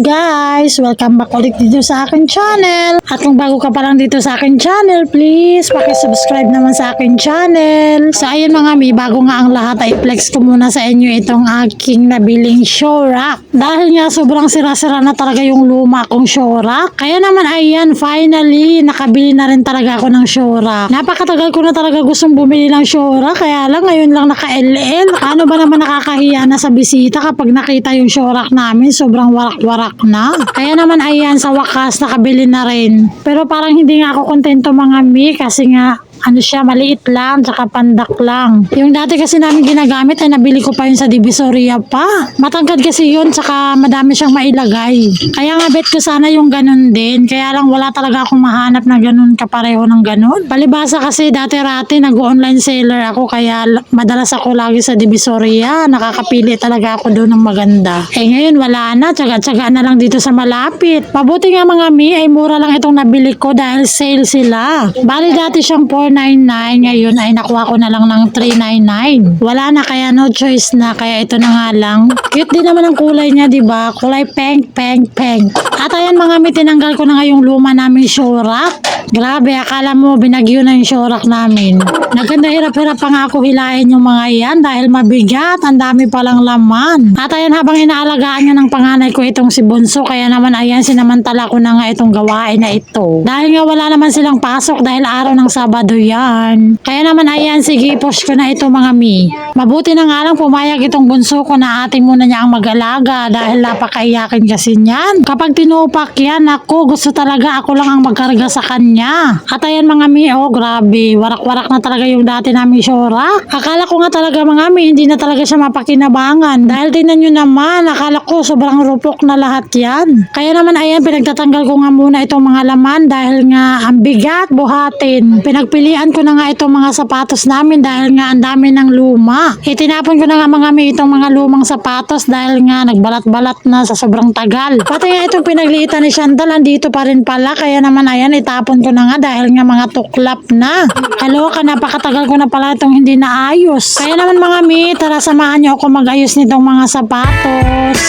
guys! Welcome back ulit dito sa akin channel. At kung bago ka pa lang dito sa akin channel, please subscribe naman sa akin channel. So ayun mga mi, bago nga ang lahat ay flex ko muna sa inyo itong aking nabiling show rack. Dahil nga sobrang sira-sira na talaga yung luma kong show rack. Kaya naman ayan, finally, nakabili na rin talaga ako ng show rack. Napakatagal ko na talaga gustong bumili ng show rack, kaya lang ngayon lang naka-LL. Ano ba naman nakakahiya na sa bisita kapag nakita yung show rack namin, sobrang warak-warak na. Kaya naman ayan, sa wakas nakabili na rin. Pero parang hindi nga ako kontento mga mi kasi nga ano siya, maliit lang, tsaka pandak lang. Yung dati kasi namin ginagamit ay nabili ko pa yun sa Divisoria pa. Matangkad kasi yun, tsaka madami siyang mailagay. Kaya nga bet ko sana yung ganun din. Kaya lang wala talaga akong mahanap na ganun kapareho ng ganun. Palibasa kasi dati-rati nag-online seller ako kaya madalas ako lagi sa Divisoria. Nakakapili talaga ako doon ng maganda. Eh ngayon wala na, tsaga-tsaga na lang dito sa malapit. Mabuti nga mga mi ay mura lang itong nabili ko dahil sale sila. Bali dati siyang 499, ngayon ay nakuha ko na lang ng 399. Wala na kaya no choice na kaya ito na nga lang. Cute din naman ang kulay niya, 'di ba? Kulay pink, pink, pink. At ayan mga mi, tinanggal ko na nga yung luma namin show rack. Grabe, akala mo binagyo na yung show rack namin. Naganda hirap-hirap pa nga ako hilahin yung mga yan dahil mabigat, ang dami palang laman. At ayan habang inaalagaan niya ng panganay ko itong si Bunso, kaya naman ayan sinamantala ko na nga itong gawain na ito. Dahil nga wala naman silang pasok dahil araw ng Sabado yan. Kaya naman ayan, sige push ko na ito mga mi. Mabuti na nga lang pumayag itong bunso ko na ating muna niya ang mag-alaga dahil napakaiyakin kasi niyan. Kapag tinupak yan, ako gusto talaga ako lang ang magkarga sa kanya. At ayan mga mi, oh grabe, warak-warak na talaga yung dati namin syora. Akala ko nga talaga mga mi, hindi na talaga siya mapakinabangan. Dahil tingnan nyo naman, akala ko sobrang rupok na lahat yan. Kaya naman ayan, pinagtatanggal ko nga muna itong mga laman dahil nga ang bigat buhatin. Pinagpilian ko na nga itong mga sapatos namin dahil nga ang dami ng luma. Itinapon ko na nga mga mi itong mga lumang sapatos dahil nga nagbalat-balat na sa sobrang tagal. Pati nga itong pinagliitan ni Chantal, andito pa rin pala. Kaya naman ayan, itapon ko na nga dahil nga mga tuklap na. Kaloka, napakatagal ko na pala itong hindi naayos. Kaya naman mga mi, tara samahan niyo ako mag-ayos nitong mga sapatos.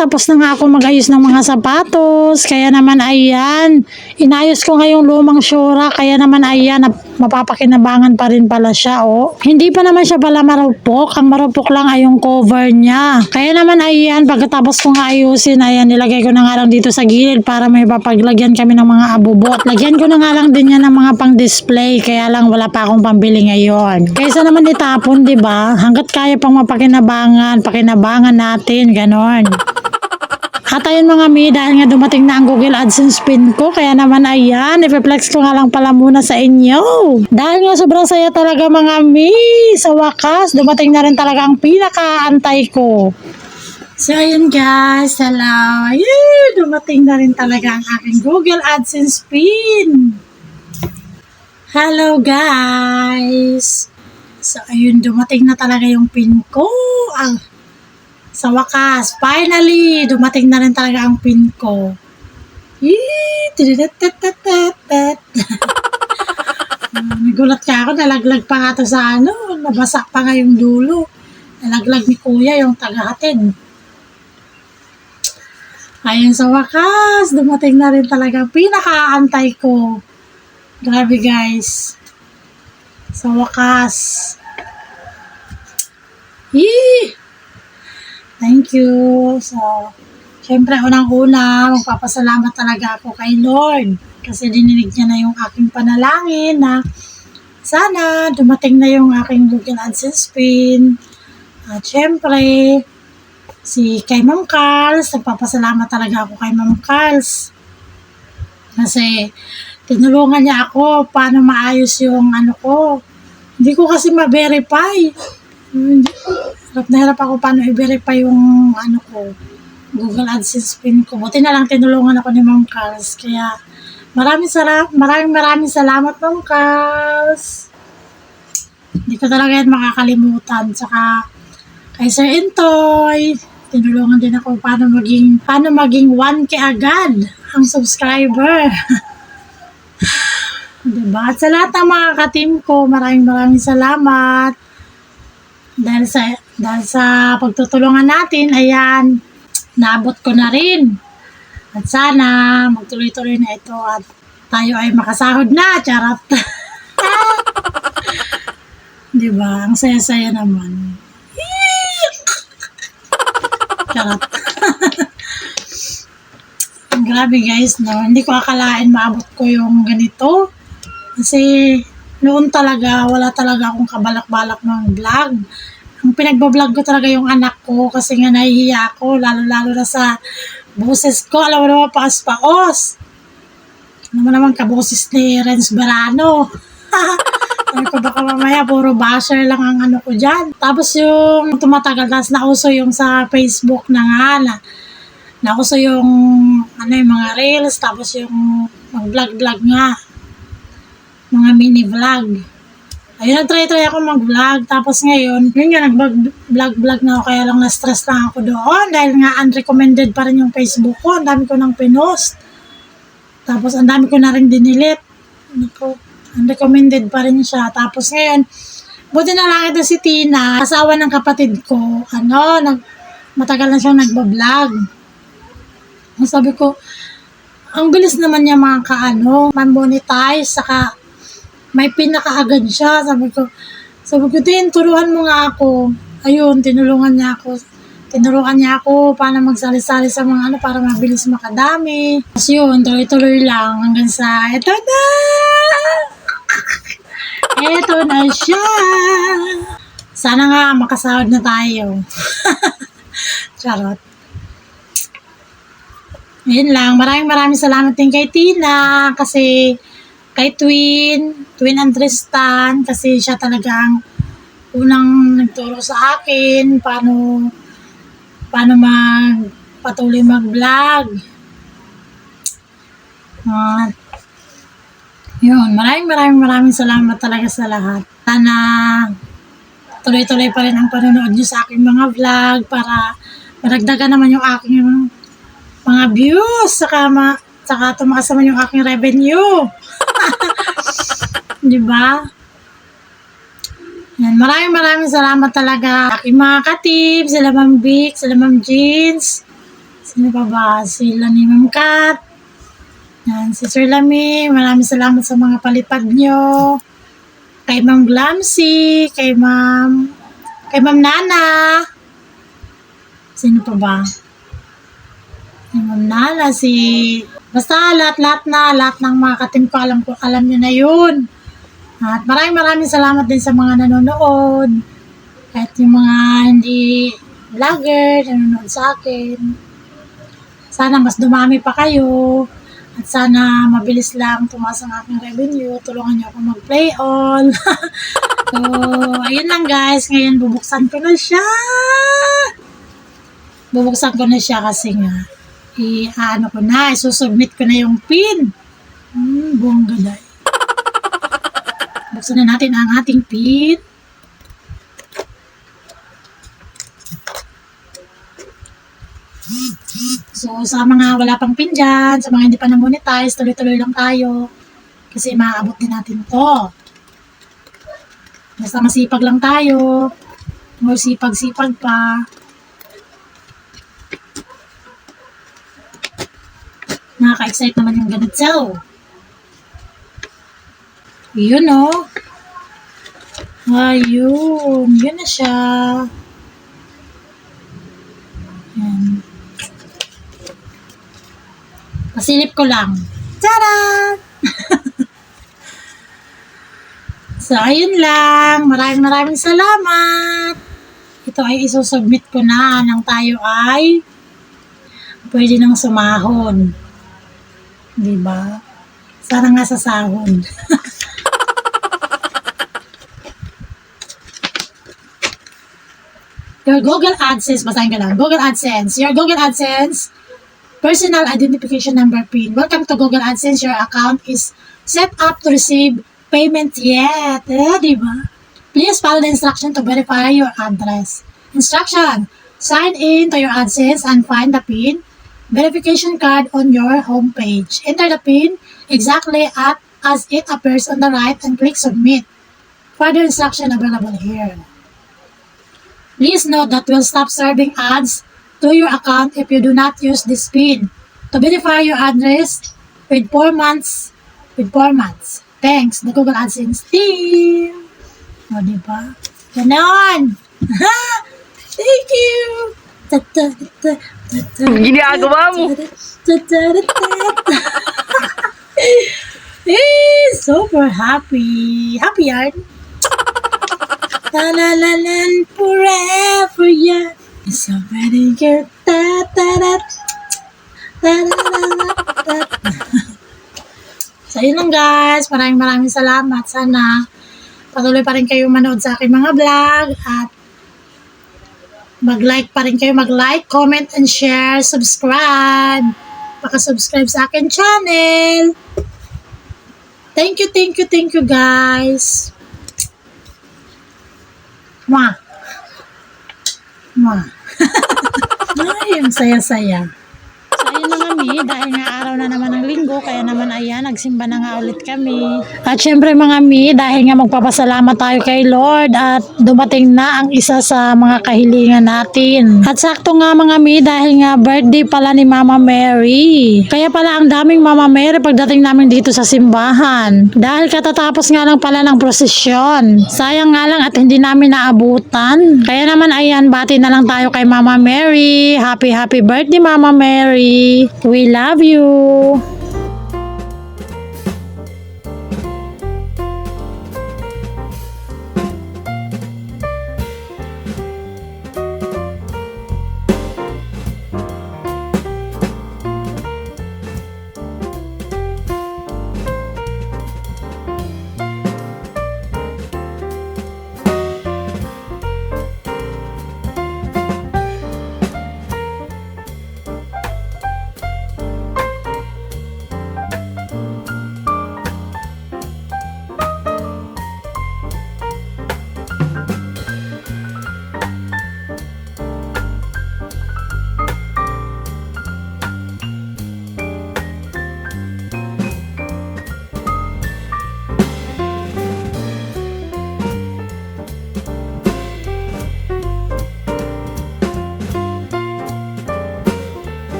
Tapos na nga ako mag-ayos ng mga sapatos. Kaya naman ayan, inayos ko ngayong lumang syura. Kaya naman ayan, mapapakinabangan pa rin pala siya oh. Hindi pa naman siya pala marupok. Ang marupok lang ay yung cover niya. Kaya naman ayan, pagkatapos ko nga ayusin, ayan, nilagay ko na nga lang dito sa gilid para may papaglagyan kami ng mga abubot. Lagyan ko na nga lang din yan ng mga pang-display. Kaya lang wala pa akong pambili ngayon. Kaysa naman itapon, di ba? Hanggat kaya pang mapakinabangan, pakinabangan natin, ganon. At ayun mga mi, dahil nga dumating na ang Google AdSense pin ko, kaya naman ayan, ipiplex ko nga lang pala muna sa inyo. Dahil nga sobrang saya talaga mga mi, sa wakas, dumating na rin talaga ang pinakaantay ko. So, ayun guys, hello. Yay! Dumating na rin talaga ang aking Google AdSense pin. Hello guys. So, ayun, dumating na talaga yung pin ko. Ang, sa wakas, finally, dumating na rin talaga ang pin ko. Nagulat ka ako, nalaglag pa nga to sa ano, nabasa pa nga yung dulo. Nalaglag ni kuya yung tagahatin. Ayun, sa wakas, dumating na rin talaga pinakaantay ko. Grabe guys. Sa wakas. Yee! Thank you. So, syempre unang-una, magpapasalamat talaga ako kay Lord. Kasi dininig niya na yung aking panalangin na sana dumating na yung aking Google AdSense pin. At syempre, si kay Ma'am Carls, nagpapasalamat talaga ako kay Ma'am Carls. Kasi tinulungan niya ako paano maayos yung ano ko. Hindi ko kasi ma-verify. Hirap na hirap ako paano i-verify yung ano ko, Google AdSense pin ko. Buti na lang tinulungan ako ni Ma'am Carls. Kaya maraming salamat, maraming maraming salamat Ma'am Carls. Hindi ko talaga yan makakalimutan. Saka kay Sir Intoy, tinulungan din ako paano maging paano maging 1k agad ang subscriber. diba? At sa lahat ng mga ka-team ko, maraming maraming salamat. Dahil sa dahil sa pagtutulungan natin, ayan, naabot ko na rin. At sana magtuloy-tuloy na ito at tayo ay makasahod na, charot. diba? Ang saya-saya naman. Charot. Grabe guys, no? Hindi ko akalain maabot ko yung ganito. Kasi noon talaga, wala talaga akong kabalak-balak ng vlog. Pinagbablog ko talaga yung anak ko kasi nga nahihiya ako, lalo-lalo na sa boses ko. Alam mo naman, paos-paos. Ano mo naman kaboses ni Renz Verano. Sabi ko baka mamaya puro basher lang ang ano ko dyan. Tapos yung tumatagal, tapos nauso yung sa Facebook na nga na nauso yung ano yung mga reels, tapos yung mag-vlog-vlog nga. Mga mini-vlog. Ayun, nag-try-try ako mag-vlog. Tapos ngayon, yun nga, nag-vlog-vlog na ako. Kaya lang na-stress lang ako doon. Dahil nga, unrecommended pa rin yung Facebook ko. Ang dami ko nang pinost. Tapos, ang dami ko na rin dinilit. Naku, unrecommended pa rin siya. Tapos ngayon, buti na lang ito si Tina, asawa ng kapatid ko. Ano, nag, matagal na siyang nagbablog. Sabi ko, ang bilis naman niya mga kaano, man-monetize, saka may pinakaagad siya. Sabi ko, sabi ko, Tin, turuan mo nga ako. Ayun, tinulungan niya ako. Tinuruan niya ako paano magsali-sali sa mga ano para mabilis makadami. Tapos yun, tuloy-tuloy lang hanggang sa, eto na! Eto na siya! Sana nga makasahod na tayo. Charot. Yun lang. Maraming maraming salamat din kay Tina kasi kay Twin, Twin and Tristan kasi siya talagang unang nagturo sa akin paano paano mag patuloy mag-vlog. At yun, maraming maraming maraming salamat talaga sa lahat. Sana tuloy-tuloy pa rin ang panonood nyo sa aking mga vlog para maragdagan naman yung aking mga views saka, ma, saka tumakas naman yung aking revenue. Di ba? Yan, maraming maraming salamat talaga. Aking mga katip, sila Ma'am Vic, sila Ma'am Jeans, sino pa ba? Sila ni Ma'am Kat, yan, si Sir Lami, maraming salamat sa mga palipad nyo. Kay Ma'am Glamsy, kay Ma'am, kay Ma'am Nana. Sino pa ba? Kay Ma'am Nana, si, basta lahat-lahat na, lahat ng mga katim ko, alam ko, alam nyo na yun. At maraming maraming salamat din sa mga nanonood. Kahit yung mga hindi vlogger, nanonood sa akin. Sana mas dumami pa kayo. At sana mabilis lang tumaas ang aking revenue. Tulungan niyo ako mag-play all. so, ayun lang guys. Ngayon bubuksan ko na siya. Bubuksan ko na siya kasi nga i ano ko na, isusubmit ko na yung pin. Hmm, bongga dahil. Buksan na natin ang ating pin. So, sa mga wala pang pin dyan, sa mga hindi pa na-monetize, tuloy-tuloy lang tayo. Kasi maaabot din natin to. Basta masipag lang tayo. More sipag-sipag pa. Nakaka-excite naman yung ganito. Yun oh. Ayun. Yun na siya. Yan. Pasilip ko lang. Tada! so, ayun lang. Maraming maraming salamat. Ito ay isusubmit ko na nang tayo ay pwede nang sumahon. Di ba? Sana nga sa sahon. Your Google AdSense, basahin ka lang. Google AdSense. Your Google AdSense personal identification number PIN. Welcome to Google AdSense. Your account is set up to receive payment yet. Eh, di ba? Please follow the instruction to verify your address. Instruction. Sign in to your AdSense and find the PIN verification card on your homepage. Enter the PIN exactly at as it appears on the right and click submit. Further instruction available here. Please note that we'll stop serving ads to your account if you do not use this PIN. To verify your address with 4 months, with 4 months. Thanks, the Google AdSense team. O, oh, di ba? Ganon! Thank you! Ta- ta- ta- Ginagawa mo. Eh, super happy. Happy yarn. La la la la forever yeah. It's already da da. Da da da da. da. So, yun lang guys. Maraming maraming salamat. Sana patuloy pa rin kayo manood sa aking mga vlog at mag-like pa rin kayo. Mag-like, comment, and share. Subscribe. Paka-subscribe sa akin channel. Thank you, thank you, thank you guys. Mwah. Mwah. Ay, saya-saya. Kami, dahil nga araw na naman ng linggo, kaya naman ayan, nagsimba na nga ulit kami. At syempre mga mi, dahil nga magpapasalamat tayo kay Lord at dumating na ang isa sa mga kahilingan natin. At sakto nga mga mi, dahil nga birthday pala ni Mama Mary. Kaya pala ang daming Mama Mary pagdating namin dito sa simbahan. Dahil katatapos nga lang pala ng prosesyon. Sayang nga lang at hindi namin naabutan. Kaya naman ayan, bati na lang tayo kay Mama Mary. Happy happy birthday Mama Mary. We love you.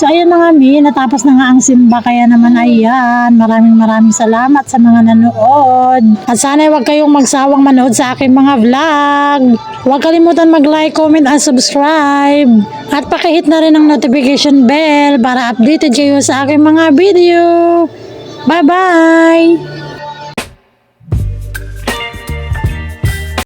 So ayan mga mi, natapos na nga ang simba kaya naman ayan, maraming maraming salamat sa mga nanood. At sana huwag kayong magsawang manood sa aking mga vlog. Huwag kalimutan mag-like, comment, and subscribe. At pakihit na rin ang notification bell para updated kayo sa aking mga video. Bye-bye!